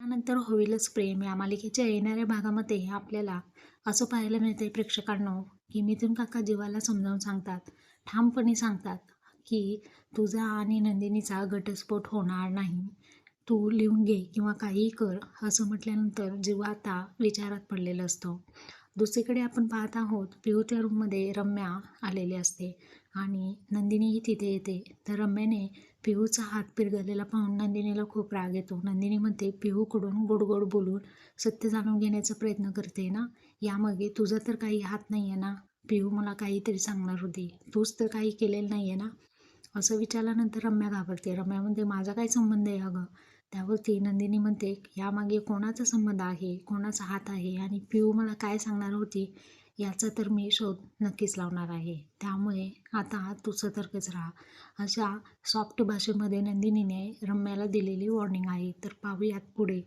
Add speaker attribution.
Speaker 1: त्यानंतर होईलच प्रेम. या मालिकेच्या येणाऱ्या भागामध्ये आपल्याला असं पाहायला मिळते प्रेक्षकांनो की मिथुन काका जीवाला समजावून सांगतात ठामपणे सांगतात की तुझा आणि नंदिनीचा घटस्फोट होणार नाही. तू लिहून घे किंवा काहीही कर असं म्हटल्यानंतर जीव आता विचारात पडलेलं असतं. दुसरीकडे आपण पाहत आहोत पिऊच्या रूममध्ये रम्या आलेली असते आणि नंदिनीही तिथे येते. तर रम्याने पिहूचा हात पिरगळलेला पाहून नंदिनीला खूप राग येतो. नंदिनी म्हणते पिहूकडून गोड गोड बोलून सत्य जाणून घेण्याचा प्रयत्न करते ना? यामागे तुझा तर काही हात नाही आहे ना? पिहू मला काहीतरी सांगणार होती. तूच तर काही केलेलं नाही आहे ना? असं विचारल्यानंतर रम्या घाबरते. रम्यामध्ये माझा काय संबंध आहे अगं? त्यावरती नंदिनी म्हणते यामागे कोणाचा संबंध आहे? कोणाचा हात आहे? आणि पिऊ मला काय सांगणार होती? याचा तर मी शोध नक्कीच लावणार आहे. त्यामुळे आता तू सतर्कच राहा. अशा सॉफ्ट भाषेमध्ये नंदिनीने रम्याला दिलेली वॉर्निंग आहे. तर पाहूयात पुढे.